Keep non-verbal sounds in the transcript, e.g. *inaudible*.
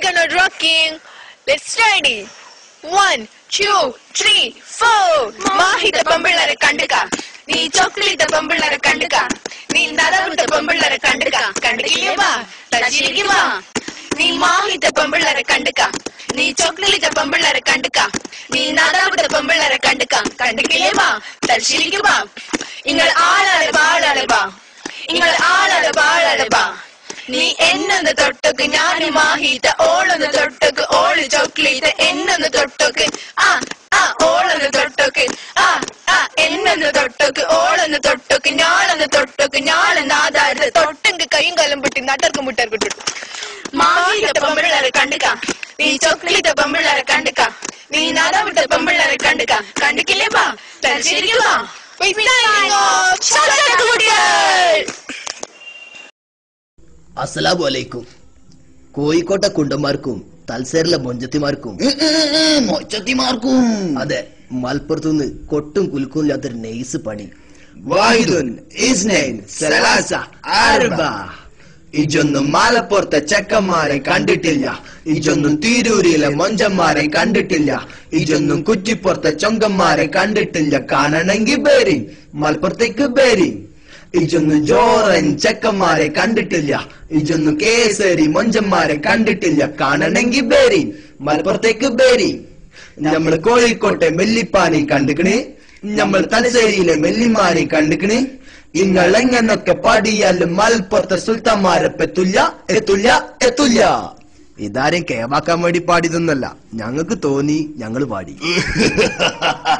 we gonna rocking. Let's ready. One, two, three, four. மாஹித பம்பிள்ளர கண்டுக்கா. நீ chocolate பம்பிள்ளர கண்டுக்கா. நீ நரவுத பம்பிள்ளர கண்டுக்கா. கண்டுக்கியவா தஜிலிக்கிவா நீ மாஹித பம்பிள்ளர கண்டுக்கா. நீ சாக்லேட் பம்பிள்ளர கண்டுக்கா. நீ நரவுத பம்பிள்ளர கண்டுக்கா. கண்டுக்கியவா தஜிலிக்கிவா இங்கள் ஆளாள பாளாள பா இங்கள் ஆளாள பாளாள നീ എന്നൊന്ന് തൊട്ടൊക്കെ ഞാൻ മാഹിത. ഓളൊന്ന് തൊട്ടൊക്കെ ഓൾ ചോക്ലേറ്റ്. എന്നൊന്ന് തൊട്ടൊക്കെ ആ ആ ഓളൊന്ന് തൊട്ടൊക്കെ ആ ആ എന്നൊന്ന് തൊട്ടൊക്കെ ഓളൊന്ന് തൊട്ടൊക്കെ ഞാളൊന്ന് തൊട്ടൊക്കെ ഞാളെന്ന് ആധാരത്ത് തൊട്ടെങ്കിൽ കൈയും കാലം പൊട്ടി നട്ടർക്കും മുട്ടർക്കും ഇട്ടു. മാഹിത പെമ്പിള്ളേരെ കണ്ടുക നീ ചോക്ലേറ്റ് പെമ്പിള്ളേരെ കണ്ടുക നീ നാദാവിട്ട പെമ്പിള്ളേരെ കണ്ടുക കണ്ടിക്കില്ലേ വാ തലശ്ശേരിക്ക് വാ അസ്സലാമു അലൈക്കും. കോഴിക്കോട്ടെ കുണ്ടന്മാർക്കും തൽസേരിലെ മൊഞ്ചത്തിമാർക്കും. മൊഞ്ചത്തിമാർക്കും. അതെ മലപ്പുറത്തുനിന്ന് കൊട്ടും കുലുക്കും ഇല്ലാത്തൊരു നെയ്സ് പണി. ഇജൊന്നും മാലപ്പുറത്തെ ചെക്കന്മാരെ കണ്ടിട്ടില്ല. ഇജൊന്നും തീരൂരിലെ മൊഞ്ചന്മാരെ കണ്ടിട്ടില്ല. ഇജൊന്നും കുറ്റിപ്പുറത്തെ ചൊങ്കന്മാരെ കണ്ടിട്ടില്ല. കാണണമെങ്കിൽ ബേരി മലപ്പുറത്തേക്ക് ബേരി. ഇജൊന്നും ജോറൻ ചെക്കന്മാരെ കണ്ടിട്ടില്ല. ഇജൊന്നും കേസരി മൊഞ്ചന്മാരെ കണ്ടിട്ടില്ല. കാണണമെങ്കിൽ ബേരി മലപ്പുറത്തേക്ക് ബേരി നമ്മൾ കോഴിക്കോട്ടെ മെല്ലിപ്പാനി കണ്ടിക്കണേ. നമ്മൾ തലശ്ശേരിയിലെ മെല്ലിമാരി കണ്ടിക്കണേ. നിങ്ങൾ എങ്ങനൊക്കെ പാടിയാലും മലപ്പുറത്തെ സുൽത്താന്മാരെ പെത്തുല്ല എത്തുല്ല എത്തുല്ല. ഇതാരും കേവാക്കാൻ വേണ്ടി പാടിയതൊന്നല്ല. ഞങ്ങൾക്ക് തോന്നി ഞങ്ങൾ പാടി. *laughs*